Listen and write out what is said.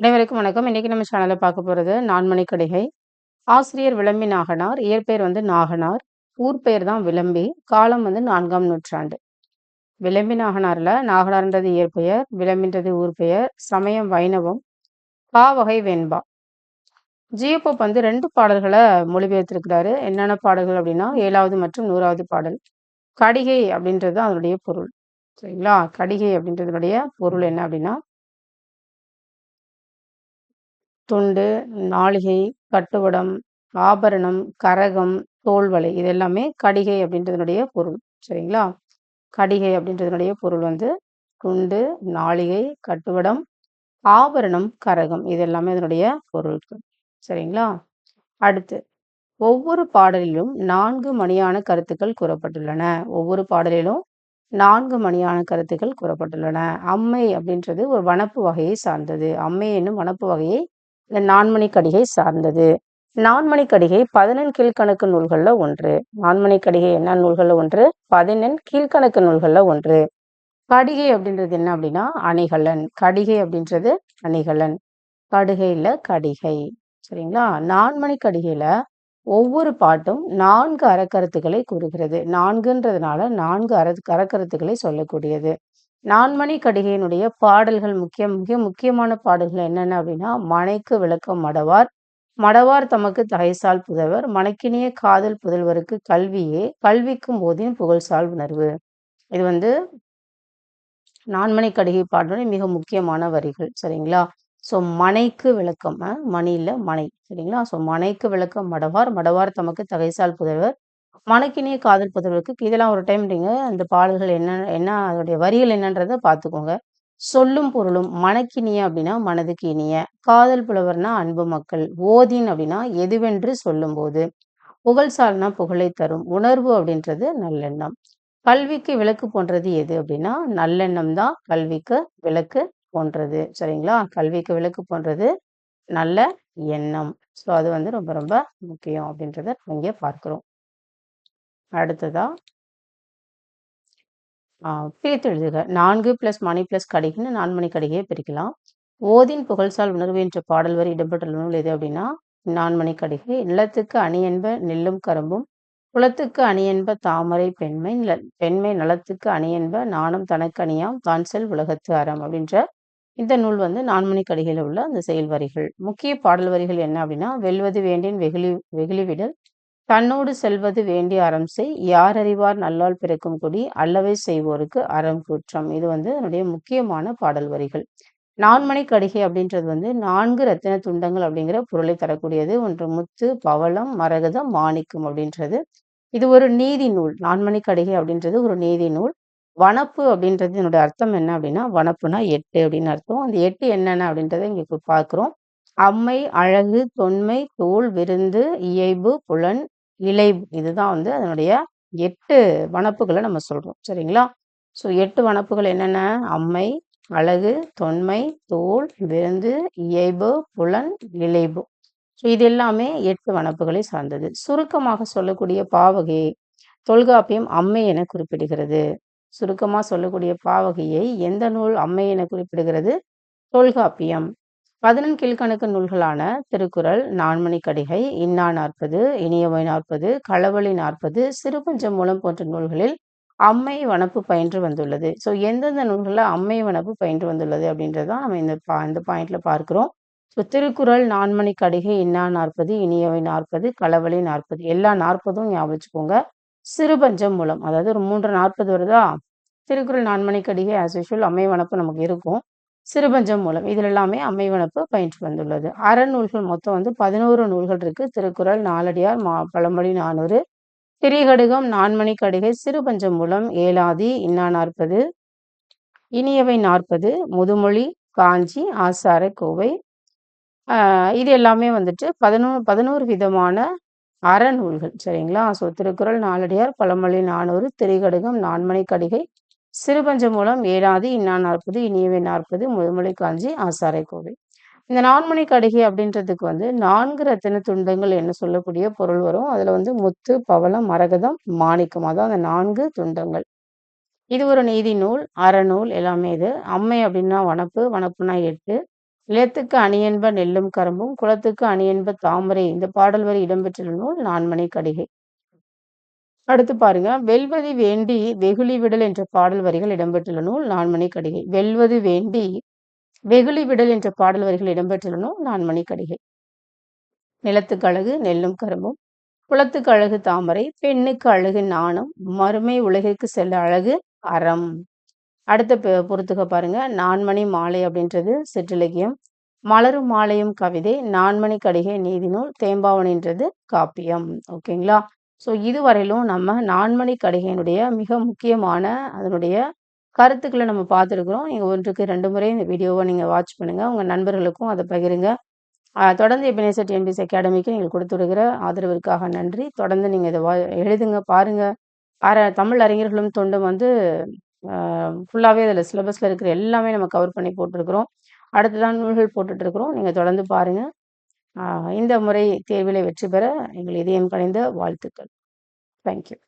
அனைவருக்கும் வணக்கம். இன்றைக்கி நம்ம சேனலில் பார்க்க போகிறது நான்மணி கடிகை. ஆசிரியர் விளம்பி நாகனார். இயற்பெயர் வந்து நாகனார். ஊர் பெயர் தான் விளம்பி. காலம் வந்து நான்காம் நூற்றாண்டு. விளம்பி நாகனார்ல நாகனார்ன்றது இயற்பெயர், விளம்பின்றது ஊர் பெயர், சமயம் வைணவம், பா வகை வெண்பா. ஜியோபோப் வந்து ரெண்டு பாடல்களை மொழிபெயர்த்திருக்கிறாரு. என்னென்ன பாடல்கள் அப்படின்னா, ஏழாவது மற்றும் 100வது பாடல். கடிகை அப்படின்றது தான் அதனுடைய பொருள். சரிங்களா? கடிகை அப்படின்றதுடைய பொருள் என்ன அப்படின்னா துண்டு, நாளிகை, கட்டுவடம், ஆபரணம், கரகம், தோல்வலை இது எல்லாமே கடிகை அப்படின்றதுனுடைய பொருள். சரிங்களா? கடிகை அப்படின்றதுனுடைய பொருள் வந்து துண்டு, நாளிகை, கட்டுவடம், ஆபரணம், கரகம் இது எல்லாமே அதனுடைய பொருட்கள். சரிங்களா? அடுத்து ஒவ்வொரு பாடலிலும் நான்கு மணியான கருத்துக்கள் கூறப்பட்டுள்ளன. ஒவ்வொரு பாடலிலும் நான்கு மணியான கருத்துக்கள் கூறப்பட்டுள்ளன. அம்மை அப்படின்றது ஒரு வனப்பு வகையை சார்ந்தது. அம்மை என்னும் வனப்பு வகையை இந்த நான்மணி கடிகை சார்ந்தது. நான்மணி கடிகை பதினெண் கீழ்கணக்கு நூல்களில் ஒன்று. நான்மணி கடிகை என்ன நூல்களில் ஒன்று? 11 கீழ்க்கணக்கு நூல்களில் ஒன்று. கடிகை அப்படின்றது என்ன அப்படின்னா, அணிகலன். கடிகை அப்படின்றது அணிகலன். கடுகையில் கடிகை. சரிங்களா? நான்மணி கடிகையில் ஒவ்வொரு பாட்டும் நான்கு அறக்கருத்துக்களை கூறுகிறது. 4ன்றதுனால 4 அற அறக்கருத்துக்களை சொல்லக்கூடியது. நான்மணி கடிகையினுடைய பாடல்கள் முக்கிய மிக முக்கியமான பாடல்கள் என்னென்ன அப்படின்னா, மனைக்கு விளக்கம் மடவார், மடவார் தமக்கு தகைசால் புதவர் மணக்கினிய காதல் புதல்வருக்கு கல்வியே, கல்விக்கும் போதின் புகழ்சால் உணர்வு. இது வந்து நான்மணி கடிகை பாடலுடைய மிக முக்கியமான வரிகள். சரிங்களா? ஸோ மனைக்கு விளக்கம் மணியில் மனை. சரிங்களா? ஸோ மனைக்கு விளக்கம் மடவார், மடவார் தமக்கு தகைசால் புதல்வர், மணக்கினிய காதல் புதல்வருக்கு இதெல்லாம் ஒரு டைம் நீங்க இந்த பாடல்கள் என்ன என்ன அதோடைய வரிகள் என்னன்றதை பார்த்துக்கோங்க. சொல்லும் பொருளும் மணக்கினிய அப்படின்னா மனதுக்கு இனிய, காதல் புலவர்னா அன்பு மக்கள், ஓதின் அப்படின்னா எதுவென்று சொல்லும்போது, புகழ்சால்னா புகழை தரும், உணர்வு அப்படின்றது நல்லெண்ணம். கல்விக்கு விளக்கு போன்றது எது அப்படின்னா, நல்லெண்ணம் தான் கல்விக்கு விளக்கு போன்றது. சரிங்களா? கல்விக்கு விளக்கு போன்றது நல்ல எண்ணம். ஸோ அது வந்து ரொம்ப ரொம்ப முக்கியம் அப்படின்றத இங்கே பார்க்குறோம் அடுத்ததா பிரித்து எழுதுக. நான்கு பிளஸ் மணி பிளஸ் கடிகைன்னு நான்மணி கடிகையை பிரிக்கலாம். ஓதின் புகழ்சால் உணர்வு என்ற பாடல் வரி இடம்பெற்றுள்ள நூல் எது அப்படின்னா, நான்மணி கடிகை. நிலத்துக்கு அணி என்ப நெல்லும் கரும்பும், குளத்துக்கு அணி என்ப தாமரை பெண்மை, பெண்மை நலத்துக்கு அணி என்ப நாணும் தனக்கு அணியாம் தான் செல் உலகத்து அறம் அப்படின்ற இந்த நூல் வந்து நான்மணி கடிகையில் உள்ள அந்த செயல் வரிகள். முக்கிய பாடல் வரிகள் என்ன அப்படின்னா, வெல்வது வேண்டின் வெகுளி வெகுளி விடல், தன்னோடு செல்வது வேண்டிய அறம் செய், யார் அறிவார் நல்லால் பிறக்கும் குடி, அல்லவை செய்வோருக்கு அறம் குற்றம் இது வந்து அதனுடைய முக்கியமான பாடல் வரிகள். நான்மணி கடிகை அப்படின்றது வந்து நான்கு ரத்தின துண்டங்கள் அப்படிங்கிற பொருளை தரக்கூடியது. ஒன்று முத்து, பவளம், மரகதம், மாணிக்கம் அப்படின்றது. இது ஒரு நீதி நூல். நான்மணி கடிகை அப்படின்றது ஒரு நீதி நூல். வனப்பு அப்படின்றது என்னுடைய அர்த்தம் என்ன அப்படின்னா, வனப்புனா எட்டு அப்படின்னு அர்த்தம். அந்த எட்டு என்னென்ன அப்படின்றத இங்கே பார்க்குறோம் அம்மை, அழகு, தொன்மை, தோல் விருந்து, இயைபு, புலன், இலை இதுதான் வந்து அதனுடைய எட்டு வனப்புகளை நம்ம சொல்றோம். சரிங்களா? ஸோ எட்டு வனப்புகள் என்னென்ன? அம்மை, அழகு, தொன்மை, தோள், விருந்து, இயைபு, புலன், இலைபு. ஸோ இது எல்லாமே எட்டு வனப்புகளை சார்ந்தது. சுருக்கமாக சொல்லக்கூடிய பாவகையை தொல்காப்பியம் அம்மை என குறிப்பிடுகிறது. சுருக்கமாக சொல்லக்கூடிய பாவகையை எந்த நூல் அம்மை என குறிப்பிடுகிறது? தொல்காப்பியம். பதினெண் கீழ்கணக்கு நூல்களான திருக்குறள், நான்மணி கடிகை, இன்னா நாற்பது, இனியவை நாற்பது, களவழி நாற்பது, சிறுபஞ்சமூலம் போன்ற நூல்களில் அம்மை வனப்பு பயின்று வந்துள்ளது. ஸோ எந்தெந்த நூல்களில் அம்மை வனப்பு பயின்று வந்துள்ளது அப்படின்றதான் நம்ம இந்த பா இந்த பாயிண்ட்ல பார்க்கிறோம். ஸோ திருக்குறள், நான்மணி கடிகை, இன்னா நாற்பது, இனியவை நாற்பது, களவழி நாற்பது எல்லா 40ம் ஞாபகம் வச்சுக்கோங்க. சிறுபஞ்சமூலம் அதாவது ஒரு 3 40 வருதா? திருக்குறள், நான்மணி கடிகை ஆஸ் யூஷுவல் அம்மை வனப்பு நமக்கு இருக்கும். சிறுபஞ்சமூலம் இதில் எல்லாமே அமைவனப்பு பயின்று வந்துள்ளது. அறநூல்கள் மொத்தம் வந்து 11 நூல்கள் இருக்கு. திருக்குறள், நாலடியார், மா பழமொழி 400, திரிகடுகம், நான்மணி கடிகை, சிறுபஞ்சமூலம், ஏலாதி, இன்னா நாற்பது, இனியவை 40, முதுமொழி, காஞ்சி, ஆசார கோவை. இது எல்லாமே வந்துட்டு 11 11 விதமான அறநூல்கள். சரிங்களா? ஸோ திருக்குறள், நாலடியார், பழமொழி 400, திரிகடுகம், நான்மணி கடிகை, சிறுபஞ்சமூலம், ஏழாவது இன்னா நாற்பது, இனியவை 40, முதுமொழி, காஞ்சி, ஆசாரை கோவை. இந்த நான்மணி கடிகை அப்படின்றதுக்கு வந்து நான்கு ரத்தின துண்டங்கள் என்ன சொல்லக்கூடிய பொருள் வரும். அதுல வந்து முத்து, பவளம், மரகதம், மாணிக்கம் அதான் அந்த நான்கு துண்டங்கள். இது ஒரு நீதி நூல், அறநூல் எல்லாமே இது. அம்மை அப்படின்னா வனப்பு, வனப்புனா எட்டு நிலத்துக்கு அணியன்ப நெல்லும் கரும்பும் குளத்துக்கு அணியன்ப தாமரை இந்த பாடல் வரி இடம்பெற்றுள்ள நூல் நான்மணி கடிகை அடுத்து பாருங்க வெல்வதி வேண்டி வெகுளி விடல் என்ற பாடல் வரிகள் இடம்பெற்றுள்ள நூல் நான்மணி கடிகை. வெல்வது வேண்டி வெகுளி விடல் என்ற பாடல் வரிகள் இடம்பெற்றுள்ள நூல் நான்மணி கடிகை. நிலத்துக்கு அழகு நெல்லும் கரும்பும். குளத்துக்கு அழகு தாமரை. பெண்ணுக்கு அழகு நாணம். மறுமை உலகிற்கு செல்ல அழகு அறம். அடுத்த பொறுத்துக்க பாருங்க நான்மணி மாலை அப்படின்றது சிற்றிலக்கியம். மலரும் மாலையும் கவிதை நான்மணி கடிகை நீதிநூல் தேம்பாவணின்றது காப்பியம். ஓகேங்களா? ஸோ இதுவரையிலும் நம்ம நான்மணி கடிகையினுடைய மிக முக்கியமான அதனுடைய கருத்துக்களை நம்ம பார்த்துருக்குறோம். நீங்கள் ஒன்றுக்கு ரெண்டு முறை இந்த வீடியோவை நீங்கள் வாட்ச் பண்ணுங்கள் உங்கள் நண்பர்களுக்கும் அதை பகிருங்க. தொடர்ந்து எபினேசர் டிஎன்பிஎஸ் அகாடமிக்கு நீங்கள் விடுகிற ஆதரவிற்காக நன்றி. தொடர்ந்து நீங்கள் இதை வா எழுதுங்க பாருங்கள் அர தமிழ் அறிஞர்களும் தொண்டும் வந்து ஃபுல்லாகவே அதில் சிலபஸில் இருக்கிற எல்லாமே நம்ம கவர் பண்ணி போட்டிருக்கிறோம். அடுத்ததான் நூல்கள் போட்டுட்ருக்குறோம் நீங்கள் தொடர்ந்து பாருங்கள் இந்த முறை தேர்வில் வெற்றி பெற எங்கள் இதயம் கணிந்த வாழ்த்துக்கள். தேங்க்யூ